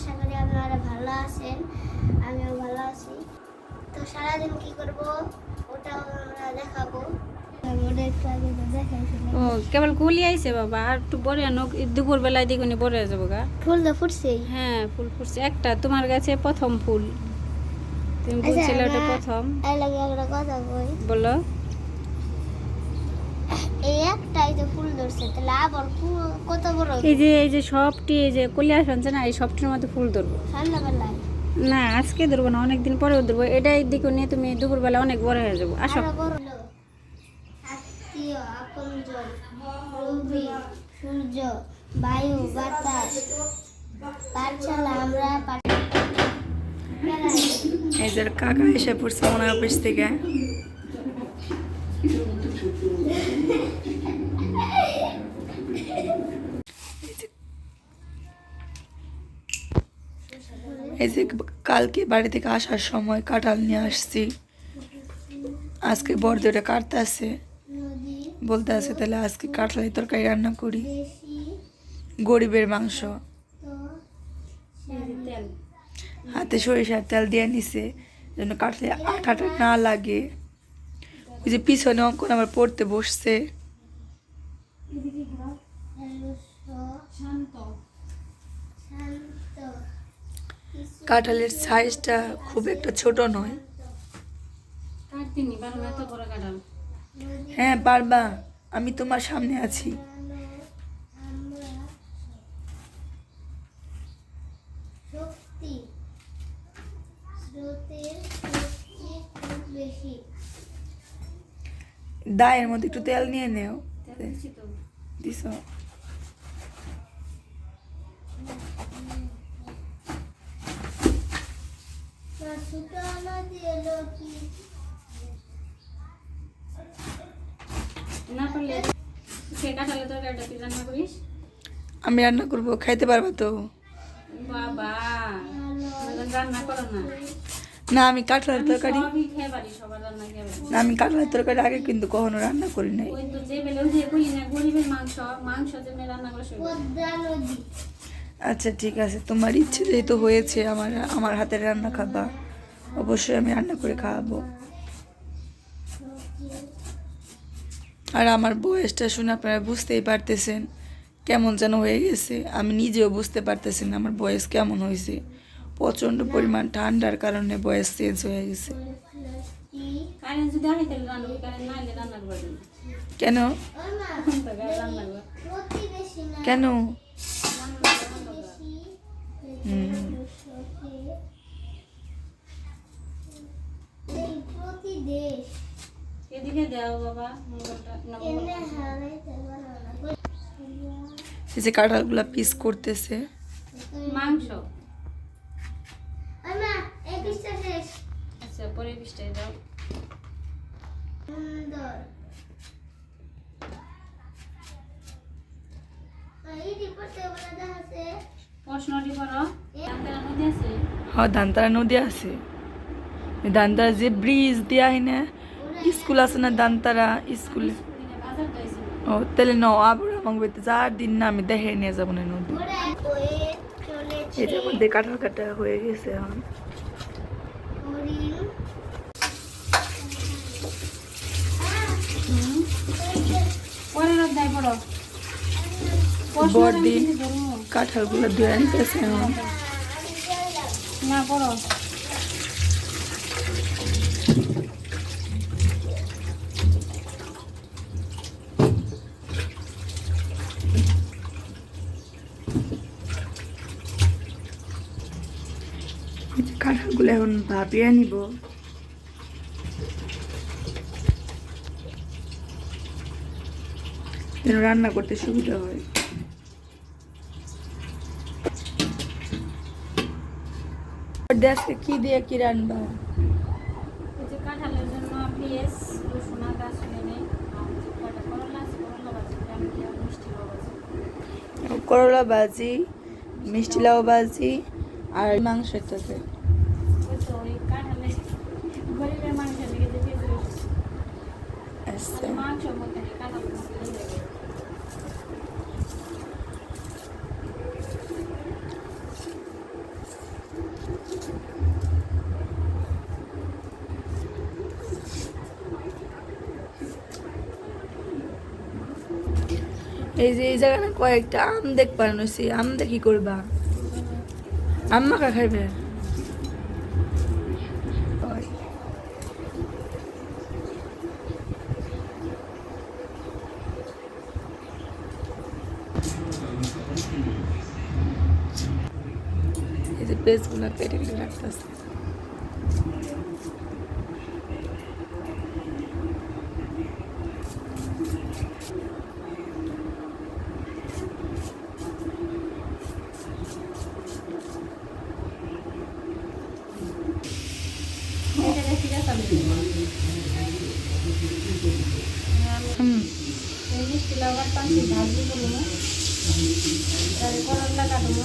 আশা করি আপনারা ভালো আছেন আমিও ভালো আছি। তো সারাদিন কি করব? ওটাও আমরা দেখাবো। ও কেবল আইছে বাবা আর একটু বড় আনো দুপুর বেলায় দেখুনি বড় যাব গা। ফুল তো হ্যাঁ ফুল ফুটছে। একটা তোমার কাছে প্রথম ফুল। তুমি আচ্ছা, বলছিলে ওটা প্রথম। কথা বলো। এই একটাই তো ফুল ধরছে তাহলে আবার কত বড়? এই যে এই যে সবটি এই যে কলিয়া শুনছে না এই সবটির মধ্যে ফুল ধরবো। সন্ধ্যাবেলায় না আজকে ধরবো না অনেকদিন পরেও ধরবো। এটাই দিকে নিয়ে তুমি দুপুরবেলা অনেক বড় হয়ে যাব। আসো। সূর্য বায়ু বাতাস পাঠশালা আমরা এই যে কাকা এসে পড়ছে মনে অফিস থেকে। এই যে কালকে বাড়ি থেকে আসার সময় কাঁঠাল নিয়ে আসছি। আজকে বর্দটা কাটতে আছে। বলতে আছে তাহলে আজকে কাঁঠালের তরকারি রান্না করি। গরিবের মাংস। হাতে সরিষার তেল দিয়ে নিছে, যেন কাটলে আঠাটা না লাগে। ওই যে পিছনে অঙ্কন আবার পড়তে বসছে। শান্ত। কাঁঠালের সাইজটা খুব একটা ছোট নয়। হ্যাঁ পারবা আমি তোমার সামনে আছি। দায়ের মধ্যে একটু তেল নিয়ে নেও। দিস না ছোট আনা দিলো কি না পারলে সে কাঁঠালের তরকারিটা তুই রান্না করিস? আমি রান্না করব খাইতে পারবা তো? বাবা রান্না করো না। না আমি কাঁঠালের তরকারি না আমি কাঁঠালের তরকারি আগে কিন্তু কখনো রান্না করি নাই। আচ্ছা ঠিক আছে। তোমার ইচ্ছে যেহেতু হয়েছে আমার আমার হাতের রান্না খাবা। অবশ্যই আমি রান্না করে খাওয়াবো। আর আমার বয়সটা শুনে আপনারা বুঝতেই পারতেছেন কেমন যেন হয়ে গেছে। আমি নিজেও বুঝতে পারতেছি না আমার বয়স কেমন হয়েছে। প্রচণ্ড পরিমাণ ঠান্ডার কারণে বয়স চেঞ্জ হয়ে গেছে। কেন? কেন? আসে তাহলে রান্না করবি কারেন্ট না এলে রান্না করব না কেন ওই মা এখন তো গায়ে রান্না করব প্রতিবেশী না কেন প্রতিবেশী হুম। এই প্রতিদেশ এদিকে দাও বাবা কাঁঠালগুলো পিস করতেছে। মাংস? আচ্ছা পরে দাও। হ্যাঁ দান্তারা নদী আছে? দান্তারা যে ব্রিজ দেওয়া হয় না স্কুল আছে না দান্তারা স্কুলে? ও, তাহলে ন আবার আমাকে বলতে যার দিন না, আমি দেখে নিয়ে যাব না, নদী। এটার মধ্যে কাঁঠাল কাটা হয়ে গেছে এখন। হরিণ পরে রাত দেয় পড়ো বড়দি কাঁঠালগুলো ধুয়ে আনতেছে না, পড়ো এই যে এখন ভাপিয়ে নিব যেন রান্না করতে সুবিধা হয়। আজকে কি দিয়ে কি রান্না? এই কাঁঠালের জন্য পেঁয়াজ রসুন আদা শুনে করলা ভাজি মিষ্টি লাউ ভাজি আর মাংসের তরকারি। আসছে। এই যে, এই জায়গায় কয়েকটা আম দেখ পারানো আম দেখি করবা? আম্মা কা খাইবে? পেজগুলো কেটে কেটে রাখতেছে ভাজি করব তারপরে করলা কাটবো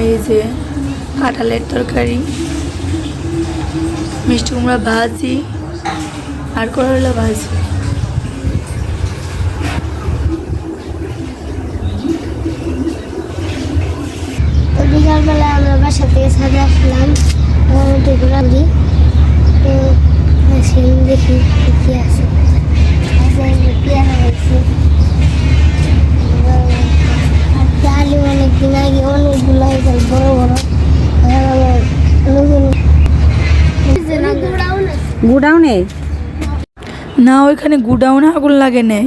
এই যে কাঁঠালের তরকারি, মিষ্টি কুমড়া ভাজি আর করলা ভাজি। বিকালবেলা আমরা বাসা থেকে ছাদে আসলাম ঘোরাঘুরি তো দেখি কি আছে। পেয়ারা হয়েছে গুডাউনে? না ওইখানে গুডাউনে আগুন লাগে নাই।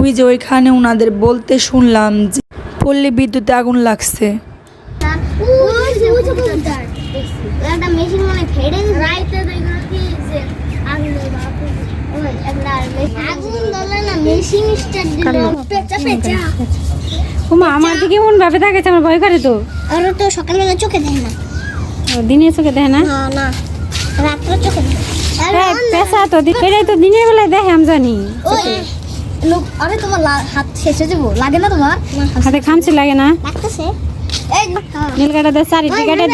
ওই যে ওইখানে ওনাদের বলতে শুনলাম যে পল্লী বিদ্যুতে আগুন লাগছে। মানে ওমা আমার দিকে এমন ভাবে থাকেছে আমার ভয় করে তো। আর তো সকালবেলা চোখে দেয় না। দিনে চোখে দেখে না? না না রাত্রে চোখে দেয় পেশা তো এটাই তো দিনের বেলায় দেখে আমি জানি লোক আরে তোমার হাত শেষে যাব। লাগে না তোমার? হাতে খামচি লাগে না। লাগতেছে। হ্যাঁ। নীল চারি কেটে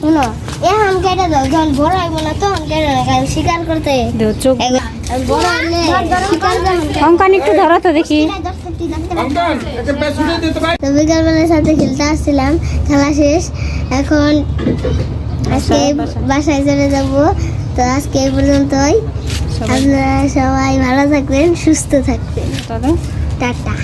শুনো এখন কেটে দাও যখন বড় হইব না তখন কেটে শিকার করতে। দেও চোখ অঙ্কান একটু ধরো তো দেখি। বিকালবেলার সাথে খেলতে আসছিলাম খেলা শেষ। এখন আজকে বাসায় চলে যাব। তো আজকে এই পর্যন্তই। আপনারা সবাই ভালো থাকবেন সুস্থ থাকবেন। টাটা।